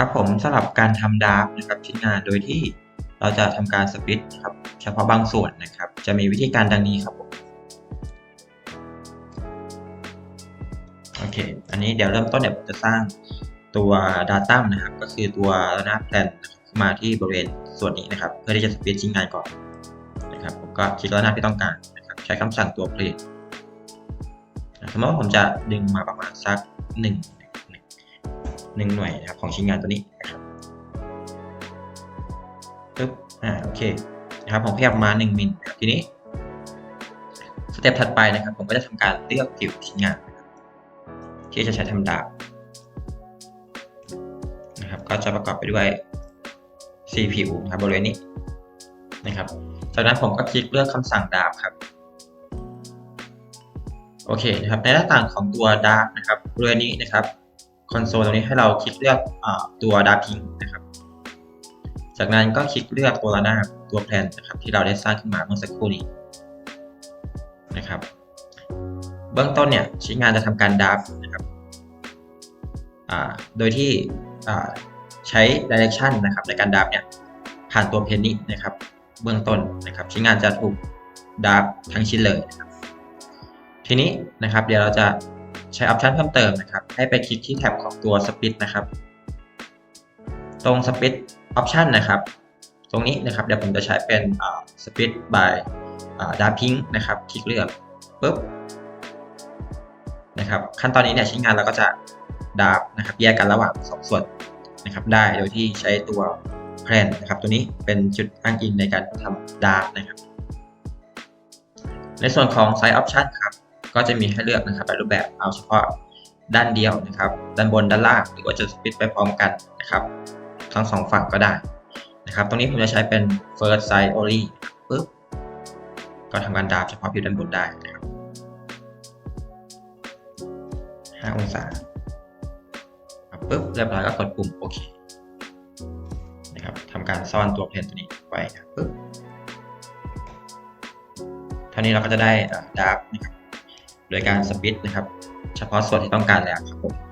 ครับผมสำหรับการทำดราฟต์นะครับชิ้นงานโดยที่เราจะทำการสปิตครับเฉพาะบางส่วนนะครับ จะมีวิธีการดังนี้ครับผมโอเค อันนี้เดี๋ยวเริ่มต้นเนี่ยผมจะสร้างตัว Data นะครับ ก็คือตัวหน้าแพลนมาที่บริเวณส่วนนี้นะครับ เพื่อที่จะสปริตชิ้นงานก่อนนะครับ ผมก็คลิกแล้วหน้าที่ต้องการนะครับ ใช้คำสั่งตัว plane สมมติว่าผมจะดึงมาประมาณสักห หนึ่งหน่วยนะครับของชิ้นงานตัวนี้นะครับปึ๊บอ่าโอเคนะครับผมขยับมา 1มิลทีนี้สเต็ปถัดไปนะครับ ผมก็จะทำการเลือกผิวชิ้นงาน ที่จะใช้ทำดาบนะครับ ก็จะประกอบไปด้วย4ผิวนะครับบริเวณนี้นะครับจากนั้นผมก็คลิกเลือกคำสั่งดาบครับโอเคนะครับในหน้าต่างของตัว Dark นะครับบริเวณนี้นะครับ คอนโซลตรงนี้ให้เราคลิกเลือกอตัว Dark Pink นะครับ จากนั้นก็คลิกเลือกตัวระนาบตัวแพลนนะครับที่เราได้สร้างขึ้นมาเมื่อสักครู่นี้นะครับ เบื้องต้นเนี่ยชิ้นงานจะทำการดับนะครับโดยที่ใช้ direction นะครับในการดับเนี่ยผ่านตัวเพนนี่นะครับ เบื้องต้นนะครับชิ้นงานจะถูกดับทั้งชิ้นเลยนะครับทีนี้นะครับเดี๋ยวเราจะ ใช้ออปชันเพิ่มเติมนะครับ ให้ไปคลิกที่แท็บของตัว Split นะครับ ตรง Split Option นะครับ ตรงนี้นะครับ เดี๋ยวผมจะใช้เป็น Split by Dark Pink นะครับ คลิกเลือกปุ๊บนะครับ ขั้นตอนนี้เนี่ยชิ้นงานเราก็จะดาบนะครับ แยกกันระหว่าง 2 ส่วนนะครับ ได้โดยที่ใช้ตัวแพลนนะครับ ตัวนี้เป็นจุดอ้างอิงในการทำดาบนะครับ ในส่วนของ Size Option ครับ ก็จะมีให้เลือกนะครับรูปแบบเอาเฉพาะด้านเดียวนะครับ ด้านบนด้านล่างหรือว่าจะสปิดไปพร้อมกันนะครับ ทั้งสองฝั่งก็ได้นะครับ ตรงนี้ผมจะใช้เป็น first size only ปึ๊บก็ทำการดาบเฉพาะผิวด้านบนได้นะครับ5องศาปึ๊บเรียบร้อยก็กดปุ่มโอเคนะครับทำการซ่อนตัวเพลนตัวนี้ไว้ปึ๊บเท่านี้เราก็จะได้ดาบนะครับ โดยการสปิดนะครับ เฉพาะส่วนที่ต้องการแล้วครับผม